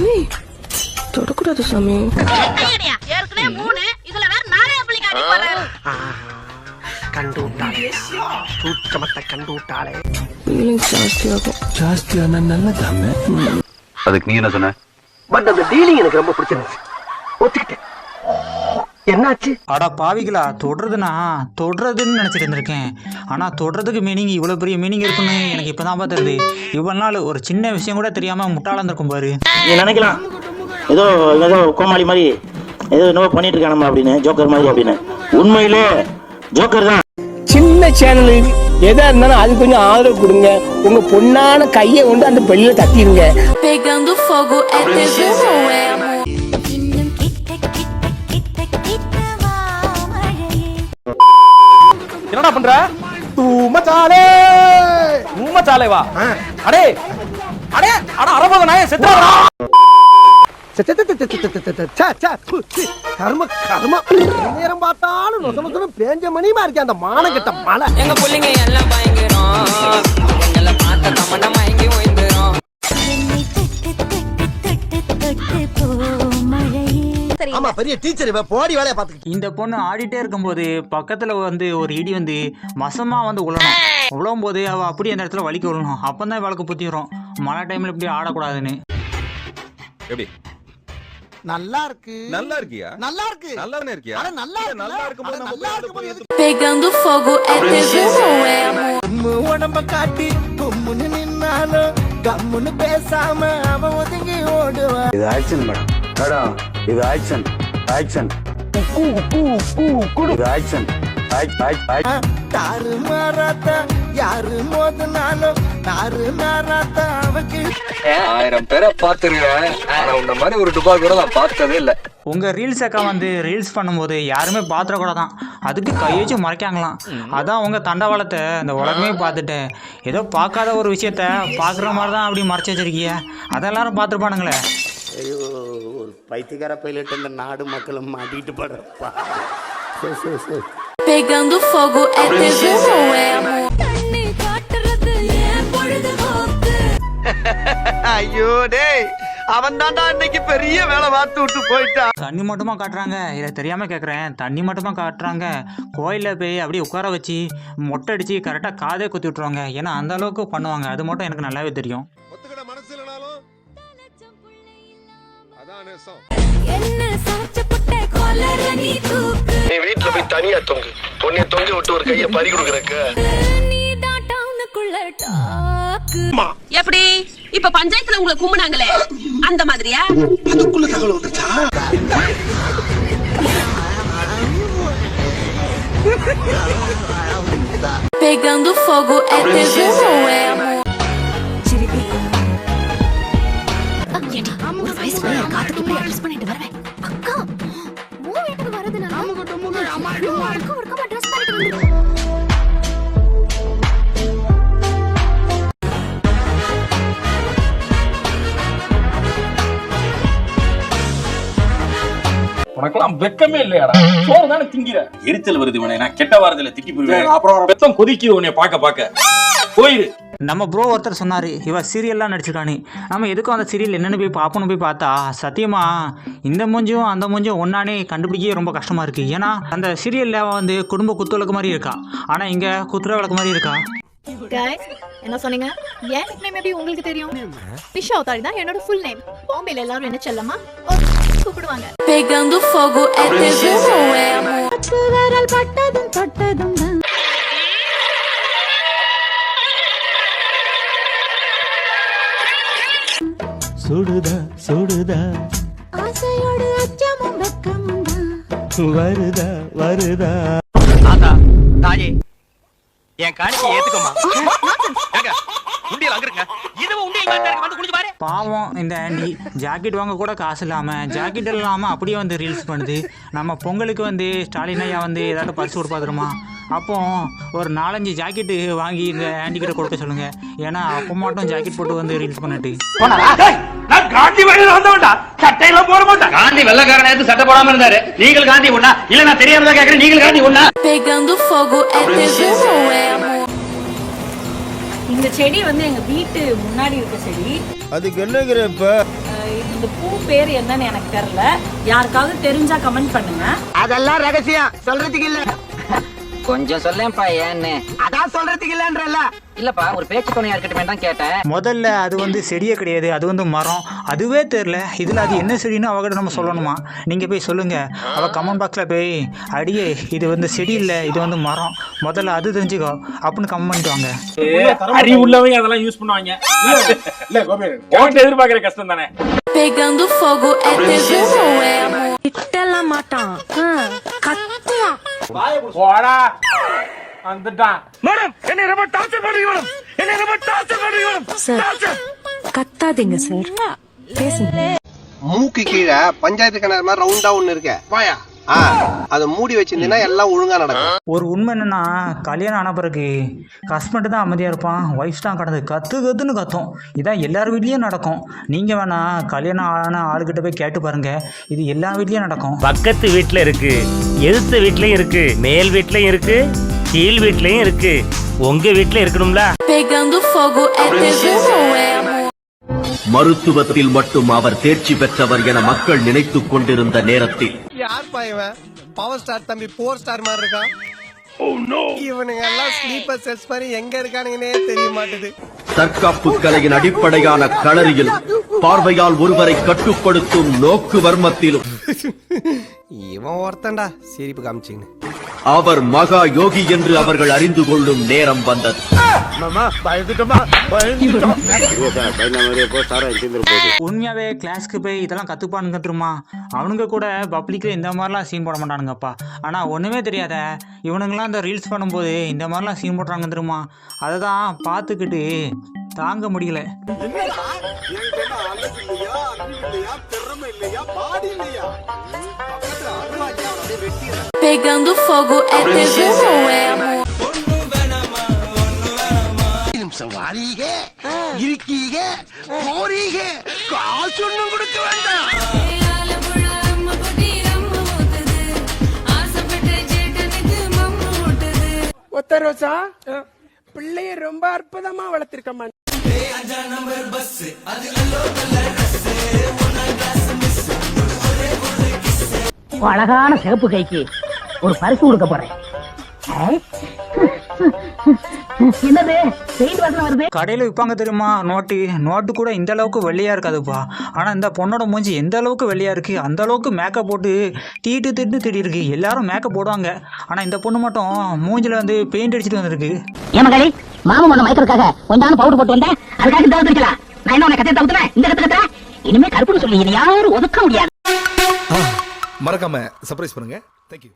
சாமி. தொடக்கூடாது சாமி. ஏற்கனவே மூணு. இதுல வேற நானே பிள்ளைங்க கண்டு விட்டாளே சூட்சமத்தை கண்டு விட்டாளே ஃபீலிங்ஸ் ஜாஸ்தியாகும். ஜாஸ்தியான நல்லதாமே அதுக்கு நீ என்ன சொன்ன? பட் அந்த டீலிங் எனக்கு ரொம்ப பிடிச்சிருந்துச்சு. ஒத்துக்கிட்டேன். என்னாச்சு? அடா பாவிகளா தொடுறதுனா தொடுறதுன்னு நினச்சிட்டு இருந்திருக்கேன். ஆனால் தொடுறதுக்கு மீனிங் இவ்வளோ பெரிய மீனிங் இருக்குன்னு எனக்கு இப்போ தான் பார்த்துருது. இவ்வளோ நாள் ஒரு சின்ன விஷயம் கூட தெரியாமல் முட்டாளம் இருந்திருக்கும் பாரு. நினைக்கலாம். ஏதோ ஏதோ கோமாளி மாதிரி ஏதோ என்னவோ பண்ணிட்டு இருக்கானமா அப்படின்னு ஜோக்கர் மாதிரி அப்படின்னு. உண்மையிலே ஜோக்கர் தான். சின்ன சேனலு எதா இருந்தாலும் அது கொஞ்சம் ஆதரவு கொடுங்க. உங்க பொண்ணான கையை கொண்டு அந்த பெல்லில தட்டிடுங்க என்னடா பண்ற தூமச்சாலே தூமச்சாலே வா அடே அடே அட அரபக நாய செத்துறா கர்ம கர்ம நேரம் பார்த்தாலும் நொச நொசன பேஞ்ச மணியுமா இருக்கே அந்த மானகட்ட மலை எங்க பிள்ளைங்க எல்லாம் பயங்கரம் எங்களை பார்த்த மயங்கி ஆமா பெரிய டீச்சர் இவ. போடி வேலைய பாத்துக்கிட்டு இந்த பொண்ணு ஆடிட்டே இருக்கும்போது பக்கத்தில் வந்து ஒரு இடி வந்து மசமாக வந்து உழணும். உழவும் போது அவள் அப்படியே அந்த இடத்துல வலிக்க விழணும் அப்போ தான் வழக்கு புத்தி வரும் மழை டைமில் இப்படி ஆடக்கூடாதுன்னு. எப்படி? நல்லா இருக்கு. நல்லா இருக்கியா? நல்லா இருக்கு. நல்லா இருக்கியா? அட நல்லா இருக்கு நல்லா இருக்கும்போது நல்லா இருக்கும்போது Pegando fogo é amor. உடம்ப காட்டி கும்முன்னு நின்னாலும் கம்முன்னு பேசாம அவன் ஒதுங்கி ஓடுவான் இது ஆக்ஷன் மேடம். மேடம் இது ஆக்ஷன் ஆக்ஷன் இது ஆக்ஷன் தாறு மாறாத்த யாரு மோதினாலும் தாறு மாறாத்த அவக்கு. ஆயிரம் பேரை பாத்துருக்கேன் ஆனா உன்ன மாதிரி ஒரு டுபாக் கூட நான் பார்த்ததே இல்ல. உங்கள் ரீல்ஸ் அக்கா வந்து ரீல்ஸ் பண்ணும்போது யாருமே பாத்திரக்கூடாதான் அதுக்கு கை வச்சு மறைக்காங்களாம். அதான் உங்கள் தண்டவாளத்தை இந்த உலகமே பார்த்துட்டு. ஏதோ பார்க்காத ஒரு விஷயத்த பார்க்குற மாதிரி தான் அப்படி மறைச்சி வச்சிருக்கீங்க அதை எல்லாரும் பார்த்துருப்பானுங்களே. ஐயோ ஒரு பைத்தியக்கார பைலட் இந்த நாடு மக்களும் மாட்டிட்டு படுறப்பா சரி சரி. சரி Pegando fogo é tesouro, é amor. ஐயோ டேய் அவன் தான்டா இன்னைக்கு பெரிய வேலை பார்த்து விட்டு போயிட்டான் தண்ணி மட்டுமா காட்டுறாங்க? இதை தெரியாமல் கேட்குறேன் தண்ணி மட்டுமா காட்டுறாங்க? கோயிலில் போய் அப்படியே உட்கார வச்சு மொட்டை அடித்து கரெக்டாக காதே குத்தி விட்ருவாங்க ஏன்னா அந்த அளவுக்கு பண்ணுவாங்க. அது மட்டும் எனக்கு நல்லாவே தெரியும். நீ வீட்டுல போய் தனியா தொங்கு. பொண்ணை தொங்கி விட்டு ஒரு கைய பறி கொடுக்கறக்கு. எப்படி? இப்ப பஞ்சாயத்துல உங்களை கும்பினாங்களே. அந்த மாதிரியா? அதுக்குள்ள தகவல் வந்துச்சா Pegando fogo é tesouro, é amor. ஒரு வயசு பையன் காத்துக்கு போய் அட்ரஸ் பண்ணிட்டு வருவேன். அக்கா உன் வீட்டுக்கு வரதுனால அக்கா ஒருக்கா அட்ரஸ் பண்ணிட்டு வந்து உனக்கெல்லாம் வெக்கமே இல்லையாடா? சோறு தானே திங்கிற? எரிச்சல் வருது இவனை நான் கெட்ட வாரத்துல திட்டி போயிருவேன் அப்புறம் வெத்தம் கொதிக்குது உன்னை பார்க்க பார்க்க. போயிரு. நம்ம ப்ரோ ஒருத்தர் சொன்னார் இவ சீரியல்லாம் நடிச்சிருக்கானு நம்ம எதுக்கும் அந்த சீரியல் என்னென்னு போய் பார்ப்போன்னு போய் பார்த்தா சத்தியமா இந்த மூஞ்சும் அந்த மூஞ்சும் ஒன்னானே கண்டுபிடிக்கவே ரொம்ப கஷ்டமாக இருக்குது ஏன்னா அந்த சீரியலில் வந்து குடும்ப குத்துவிளக்கு மாதிரி இருக்கா. ஆனால் இங்கே குத்துற விளக்கு மாதிரி இருக்கா? என்ன சொன்னீங்க? எப்படி உங்களுக்கு தெரியும்? பிஷா அவதாரி தான் என்னோட ஃபுல் நேம் பாம்பேல எல்லாரும் என்ன செல்லமா கூப்பிடுவாங்க. Pegando fogo é tesouro, é amor. விரல் பட்டதும் தொட்டதும் தான். சுடுதா சுடுதா. ஆசையோடு அச்சமும் வெக்கமும் வருதா வருதா. ஆதா தாயே என் காணிக்கை ஏத்துக்கோமா உண்டியல் அங்க இருங்க இதுவும் உண்டியல் தான் இருக்கு. வந்து குளிச்சு பாரு. பாவம் இந்த ஆண்டி. ஜாக்கெட் வாங்க கூட காசு இல்லாமல் ஜாக்கெட் இல்லாமல் அப்படியே வந்து ரீல்ஸ் பண்ணுது. நம்ம பொங்கலுக்கு வந்து ஸ்டாலின் ஐயா வந்து ஏதாவது பரிசு கொடுப்பாதுருமா அப்போ ஒரு நாலஞ்சு ஜாக்கெட்டு வாங்கி இந்த ஆண்டி கிட்ட கொடுக்க சொல்லுங்க. ஏன்னா அப்போ மட்டும் ஜாக்கெட் போட்டு வந்து ரீல்ஸ் பண்ணிட்டு. நான் காந்தி வழியில் வந்தவன்டா. சட்டையில போட மாட்டேன். காந்தி வெள்ளக்காரன் எடுத்து சட்டை போடாம இருந்தாரு. நீங்கள் காந்தி ஒண்ணா இல்ல நான் தெரியாம தான் கேக்குறேன். நீங்கள் காந்தி ஒண்ணா இந்த செடி வந்து எங்க வீட்டு முன்னாடி இருக்க செடி. அதுக்கு என்னங்கிற இப்ப? இந்த பூ பேர் என்னன்னு எனக்கு தெரியல. யாருக்காவது தெரிஞ்சா கமெண்ட் பண்ணுங்க. அதெல்லாம் ரகசியம். சொல்றதுக்கு இல்ல. கொஞ்சம் சொல்லேன்ப்பா ஏன்னு. அதான் சொல்றதுக்கு இல்லன்றல இல்லப்பா ஒரு பேச்சு துணையா இருக்கட்டும் தான் கேட்டேன். முதல்ல அது வந்து செடியே கிடையாது அது வந்து மரம். அதுவே தெரில இதில் அது என்ன செடின்னு அவகிட்ட நம்ம சொல்லணுமா? நீங்கள் போய் சொல்லுங்கள் அவள் கமெண்ட் பாக்ஸில் போய் அடியே இது வந்து செடி இல்லை இது வந்து மரம். முதல்ல அது தெரிஞ்சுக்கோ. அப்படின்னு கமெண்ட் பண்ணிட்டு வாங்க. அறிவு உள்ளவங்க அதெல்லாம் யூஸ் பண்ணுவாங்க. இல்ல கோபி உன்கிட்ட எதிர்பார்க்கிற கஷ்டம் தானே Pegando fogo é tesão ou é போடா. வந்துட்டான். மேடம் என்ன ரொம்ப டார்ச்சர் பண்றீங்க மேடம். என்ன ரொம்ப டார்ச்சர் பண்றீங்க மேடம். சார் கத்தாதீங்க சார் பேசுங்க. மூக்கு கீழே பஞ்சாயத்து கிணறு மாதிரி ரவுண்டா ஒண்ணு இருக்க. வாயா. அதை மூடி வச்சிருந்தீங்கன்னா எல்லாம் ஒழுங்கா நடக்கும். ஒரு உண்மை என்னன்னா கல்யாணம் ஆன பிறகு ஹஸ்பண்ட் தான் அமைதியாக இருப்பான் ஒய்ஃப் தான் கடந்து கத்து கத்துன்னு கத்தும். இதான் எல்லார் வீட்லேயும் நடக்கும். நீங்கள் வேணா கல்யாணம் ஆன ஆளுகிட்ட போய் கேட்டு பாருங்க. இது எல்லா வீட்லேயும் நடக்கும். பக்கத்து வீட்ல இருக்கு எதிர்த்த வீட்லயும் இருக்கு மேல் வீட்லயும் இருக்கு கீழ் வீட்லயும் இருக்கு. உங்க வீட்ல இருக்கணும்ல? மருத்துவத்தில் மட்டும் அவர் தேர்ச்சி பெற்றவர் என மக்கள் நினைத்துக் கொண்டிருந்த நேரத்தில் யார் இவன். பவர் ஸ்டார் தம்பி போர் ஸ்டார் மாதிரி இருக்கான். இவனுங்க எல்லாம் ஸ்லீப்பர் செல்ஸ் மாதிரி எங்க இருக்கானுங்கன்னே தெரிய மாட்டுது. தற்காப்பு கலையின் அடிப்படையான களரியில் பார்வையால் ஒருவரை கட்டுப்படுத்தும் நோக்கு வர்மத்திலும் இவன் ஒருத்தன்டா. சிரிப்பு காமிச்சிங்கன்னு அவர் மகா யோகி என்று அவர்கள் அறிந்து கொள்ளும் நேரம் வந்தது. உண்மையாகவே கிளாஸ்க்கு போய் இதெல்லாம் கற்றுப்பானுங்க தெரியுமா? அவனுங்க கூட பப்ளிக்கில் இந்த மாதிரிலாம் சீன் போட மாட்டானுங்கப்பா. ஆனால் ஒன்றுமே தெரியாத. இவனுங்களாம் இந்த ரீல்ஸ் பண்ணும்போது இந்த மாதிரிலாம் சீன் போடுறாங்க தெரியுமா? அதை தான் பார்த்துக்கிட்டு தாங்க முடியல. Pegando fogo é tesão ou é amor? நிமிஷம் வாரீக இருக்கீக போறீக காசு கொடுக்க வேண்டாம் ஒத்த ரோசா பிள்ளைய ரொம்ப அற்புதமா வளர்த்திருக்கம்மா அழகான சிகப்பு கைக்கு ஒரு பரிசு கொடுக்க போறேன். என்னது? பெயிண்ட் வாசனை வருது? கடையில் விற்பாங்க தெரியுமா? நோட்டு. நோட்டு கூட இந்த அளவுக்கு வெள்ளையாக இருக்காதுப்பா. ஆனால் இந்த பொண்ணோட மூஞ்சி எந்த அளவுக்கு வெள்ளையாக இருக்குது அந்த அளவுக்கு மேக்கப் போட்டு தீட்டு திட்டு திட்டி இருக்கு. எல்லாரும் மேக்கப் போடுவாங்க. ஆனால் இந்த பொண்ணு மட்டும் மூஞ்சில வந்து பெயிண்ட் அடிச்சிட்டு வந்திருக்கு. ஏமகளி மாமன் ஒண்ணு மயக்கிறதுக்காக கொஞ்சம் பவுடர் போட்டு வந்தேன். அதுக்காக இந்த வந்துருக்கலாம் நான் என்ன உனக்கு கத்தை தவுத்துறேன் இந்த கத்தை கத்துறேன். இனிமே கருப்புன்னு சொல்லி யாரும் ஒதுக்க முடியாது. மறக்காம சர்ப்ரைஸ் பண்ணுங்க. தேங்க்யூ